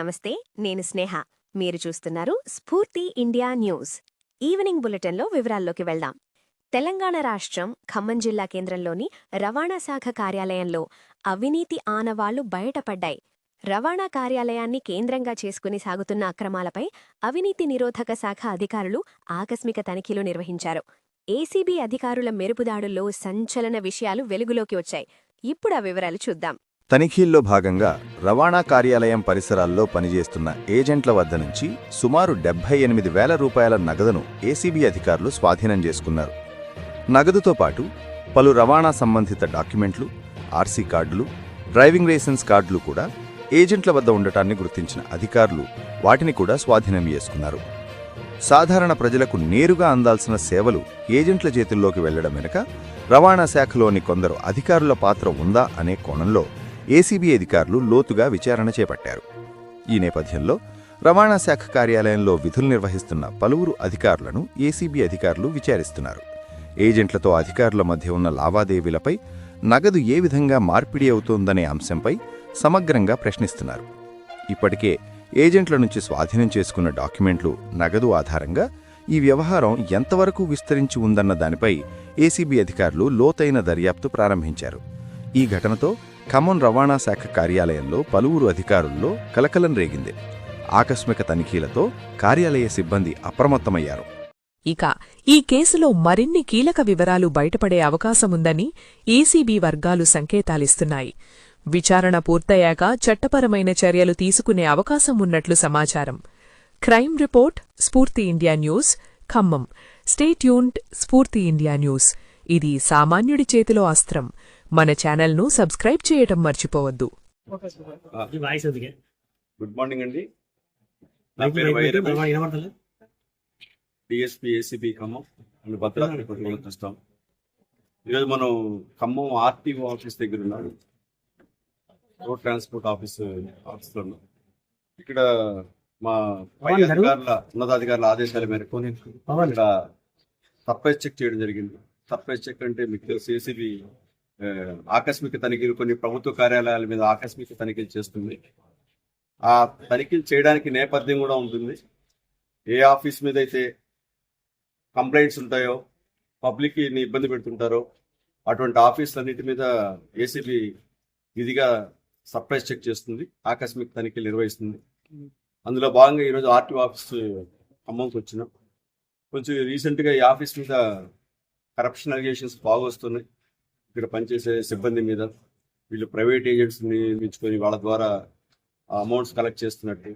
నమస్తే నేను స్నేహ. మీరు చూస్తున్నారు స్ఫూర్తి ఇండియా న్యూస్. ఈవినింగ్ బులెటిన్లో వివరాల్లోకి వెళ్దాం. తెలంగాణ రాష్ట్రం ఖమ్మం జిల్లా కేంద్రంలోని రవాణా శాఖ కార్యాలయంలో అవినీతి ఆనవాళ్ళు బయటపడ్డాయి. రవాణా కార్యాలయాన్ని కేంద్రంగా చేసుకుని సాగుతున్న అక్రమాలపై అవినీతి నిరోధక శాఖ అధికారులు ఆకస్మిక తనిఖీలు నిర్వహించారు. ఏసీబీ అధికారుల మెరుపుదాడుల్లో సంచలన విషయాలు వెలుగులోకి వచ్చాయి. ఇప్పుడు ఆ వివరాలు చూద్దాం. తనిఖీల్లో భాగంగా రవాణా కార్యాలయం పరిసరాల్లో పనిచేస్తున్న ఏజెంట్ల వద్ద నుంచి సుమారు డెబ్బై ఎనిమిది వేల రూపాయల నగదును ఏసీబీ అధికారులు స్వాధీనం చేసుకున్నారు. నగదుతో పాటు పలు రవాణా సంబంధిత డాక్యుమెంట్లు ఆర్సీ కార్డులు డ్రైవింగ్ లైసెన్స్ కార్డులు కూడా ఏజెంట్ల వద్ద ఉండటాన్ని గుర్తించిన అధికారులు వాటిని కూడా స్వాధీనం చేసుకున్నారు. సాధారణ ప్రజలకు నేరుగా అందాల్సిన సేవలు ఏజెంట్ల చేతుల్లోకి వెళ్ళడం వెనుక రవాణా శాఖలోని కొందరు అధికారుల పాత్ర ఉందా అనే కోణంలో ఏసీబీ అధికారులు లోతుగా విచారణ చేపట్టారు. ఈ నేపథ్యంలో రవాణా శాఖ కార్యాలయంలో విధులు నిర్వహిస్తున్న పలువురు అధికారులను ఏసీబీ అధికారులు విచారిస్తున్నారు. ఏజెంట్లతో అధికారుల మధ్య ఉన్న లావాదేవీలపై నగదు ఏ విధంగా మార్పిడి అవుతోందనే అంశంపై సమగ్రంగా ప్రశ్నిస్తున్నారు. ఇప్పటికే ఏజెంట్ల నుంచి స్వాధీనం చేసుకున్న డాక్యుమెంట్లు నగదు ఆధారంగా ఈ వ్యవహారం ఎంతవరకు విస్తరించి ఉందన్న దానిపై ఏసీబీ అధికారులు లోతైన దర్యాప్తు ప్రారంభించారు. ఈ ఘటనతో ఖమ్మం రవాణా శాఖ కార్యాలయంలో పలువురు అధికారుల్లో కలకలం రేగింది. ఆకస్మిక తనిఖీలతో కార్యాలయ సిబ్బంది అప్రమత్తమయ్యారు. ఇక ఈ కేసులో మరిన్ని కీలక వివరాలు బయటపడే అవకాశముందని ఏసీబీ వర్గాలు సంకేతాలిస్తున్నాయి. విచారణ పూర్తయ్యాక చట్టపరమైన చర్యలు తీసుకునే అవకాశం ఉన్నట్లు సమాచారం. Crime report Spoorthi India news Khammam. Stay tuned Spoorthi India news. ఇది సామాన్యుడి చేతిలో అస్త్రం. మన ఛానల్ను సబ్స్క్రైబ్ చేయటం మర్చిపోవద్దు. గుడ్ మార్నింగ్ అండి. నా పేరు DSP ACB Khammam. And Bhadradri కొనుగోలు చూస్తాం ఈరోజు మనం ఖమ్మం ఆర్టీఓ ఆఫీస్ దగ్గర ఉన్నాడు రోడ్ ట్రాన్స్పోర్ట్ ఆఫీస్ ఆఫీస్లో ఉన్నాం. ఇక్కడ మా పై పవన్ గారు? అధికారుల ఉన్నతాధికారుల ఆదేశాల మేరకు ఇక్కడ సర్ప్రైజ్ చెక్ చేయడం జరిగింది. సర్ప్రైజ్ చెక్ అంటే మీకు తెలుసు ఏసీబీ ఆకస్మిక తనిఖీలు కొన్ని ప్రభుత్వ కార్యాలయాల మీద ఆకస్మిక తనిఖీలు చేస్తుంది. ఆ తనిఖీలు చేయడానికి నేపథ్యం కూడా ఉంటుంది. ఏ ఆఫీస్ మీద అయితే కంప్లైంట్స్ ఉంటాయో పబ్లిక్ ఇబ్బంది పెడుతుంటారో అటువంటి ఆఫీసులన్నిటి మీద ఏసీబీ విధిగా సర్ప్రైజ్ చెక్ చేస్తుంది ఆకస్మిక తనిఖీలు నిర్వహిస్తుంది. అందులో భాగంగా ఈరోజు ఆర్టీఓ ఆఫీస్ ఖమ్మంకి వచ్చినాం. కొంచెం రీసెంట్గా ఈ ఆఫీస్ మీద కరప్షన్ అలిగేషన్స్ బాగా వస్తున్నాయి. ఇక్కడ పనిచేసే సిబ్బంది మీద వీళ్ళు ప్రైవేట్ ఏజెంట్స్ని నియమించుకొని వాళ్ళ ద్వారా అమౌంట్స్ కలెక్ట్ చేస్తున్నట్టు.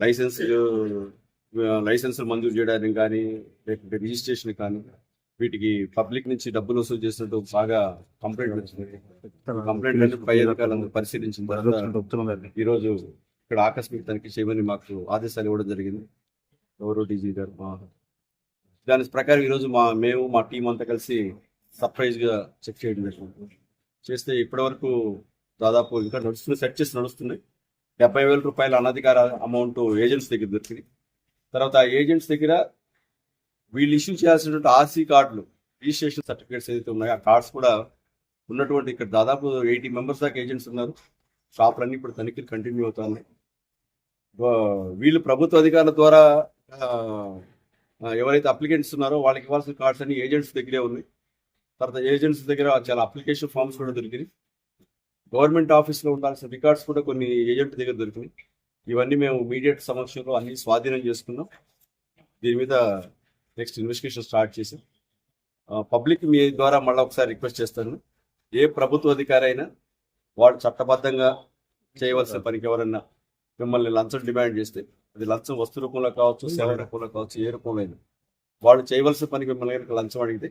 లైసెన్స్ లైసెన్సులు మంజూరు చేయడానికి కానీ లేకపోతే రిజిస్ట్రేషన్ కానీ వీటికి పబ్లిక్ నుంచి డబ్బులు వసూలు చేసినట్టు బాగా కంప్లైంట్ వచ్చింది. కంప్లైంట్ అంటే పై అధికారులందరూ పరిశీలించిన ఈరోజు ఇక్కడ ఆకస్మిక తనిఖీ చేయమని మాకు ఆదేశాలు ఇవ్వడం జరిగింది. ఎవరో డీజీ గారు మా దాని ప్రకారం ఈరోజు మా మేము మా టీం అంతా కలిసి సర్ప్రైజ్గా చెక్ చేయడం జరిగింది. చేస్తే ఇప్పటివరకు దాదాపు ఇంకా నడుస్తుంది సెట్ చేసి నడుస్తున్నాయి. డెబ్బై వేల రూపాయల అనధికార అమౌంట్ ఏజెంట్స్ దగ్గర దొరికింది తర్వాత ఆ ఏజెంట్స్ దగ్గర వీళ్ళు ఇష్యూ చేయాల్సినటువంటి ఆర్సీ కార్డులు రిజిస్ట్రేషన్ సర్టిఫికేట్స్ ఏదైతే ఉన్నాయో ఆ కార్డ్స్ కూడా ఉన్నటువంటి ఇక్కడ దాదాపు ఎయిటీ మెంబర్స్ దాకా ఏజెంట్స్ ఉన్నారు. షాపులన్నీ ఇప్పుడు తనిఖీలు కంటిన్యూ అవుతున్నాయి. వీళ్ళు ప్రభుత్వ అధికారుల ద్వారా ఎవరైతే అప్లికెంట్స్ ఉన్నారో వాళ్ళకి ఇవ్వాల్సిన కార్డ్స్ అన్ని ఏజెంట్స్ దగ్గరే ఉన్నాయి. తర్వాత ఏజెంట్స్ దగ్గర చాలా అప్లికేషన్ ఫామ్స్ కూడా దొరికినాయి. గవర్నమెంట్ ఆఫీస్లో ఉండాల్సిన రికార్డ్స్ కూడా కొన్ని ఏజెంట్ దగ్గర దొరికినాయి. ఇవన్నీ మేము మీడియట్ సమక్షంలో అన్ని స్వాధీనం చేసుకున్నాం. దీని మీద నెక్స్ట్ ఇన్వెస్టిగేషన్ స్టార్ట్ చేసాం పబ్లిక్ మీ ద్వారా మళ్ళీ ఒకసారి రిక్వెస్ట్ చేస్తాను. ఏ ప్రభుత్వ అధికారి అయినా వాడు చట్టబద్ధంగా చేయవలసిన పనికి ఎవరన్నా మిమ్మల్ని లంచం డిమాండ్ చేస్తే అది లంచం వస్తు రూపంలో కావచ్చు సేవ రూపంలో కావచ్చు ఏ రూపంలో అయినా. వాడు చేయవలసిన పనికి మిమ్మల్ని కనుక లంచం అడిగితే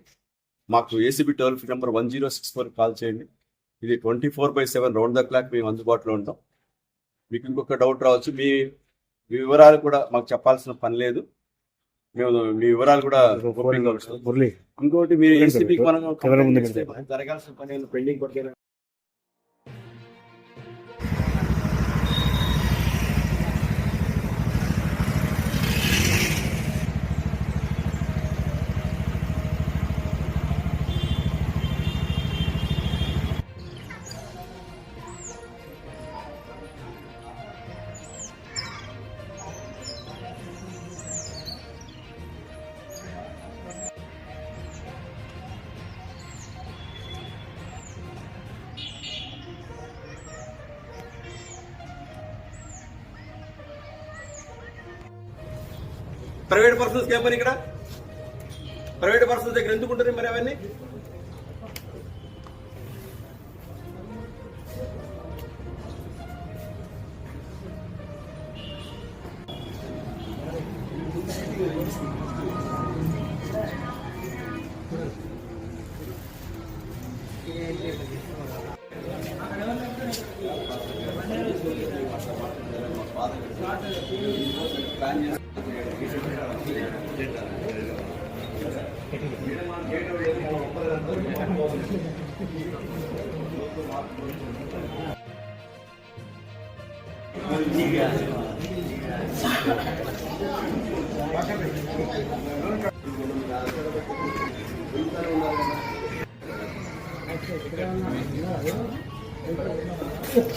మాకు ACB toll free number one zero six four call చేయండి. ఇది twenty four by seven round the clock మేము అందుబాటులో ఉంటాం. మీకు ఇంకొక డౌట్ రావచ్చు మీ మీ వివరాలు కూడా మాకు చెప్పాల్సిన పని లేదు. మేము మీ వివరాలు కూడా ఇంకోటి మీరు ఏసీబీకి మనం జరగాల్సిన పని పెండింగ్ ప్రైవేట్ పర్సన్స్ ఏమని ఇక్కడ? ప్రైవేట్ పర్సన్స్ దగ్గర ఎందుకు ఉంటుంది మరి అవన్నీ?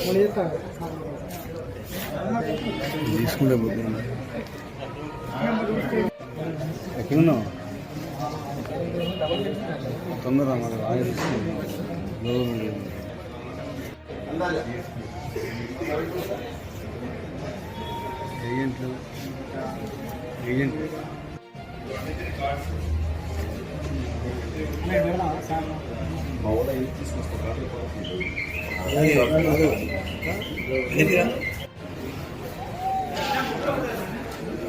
Molesta. ఎక్కడున్నావు తొందర మరి ఆయన ఏజెంట్లు? ఏజెంట్లు? సారే చెప్పారు సారే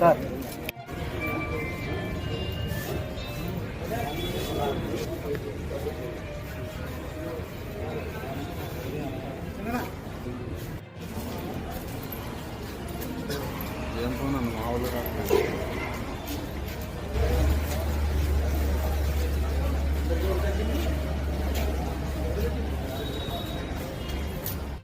సార్ ఏం పోనా మామూలుగా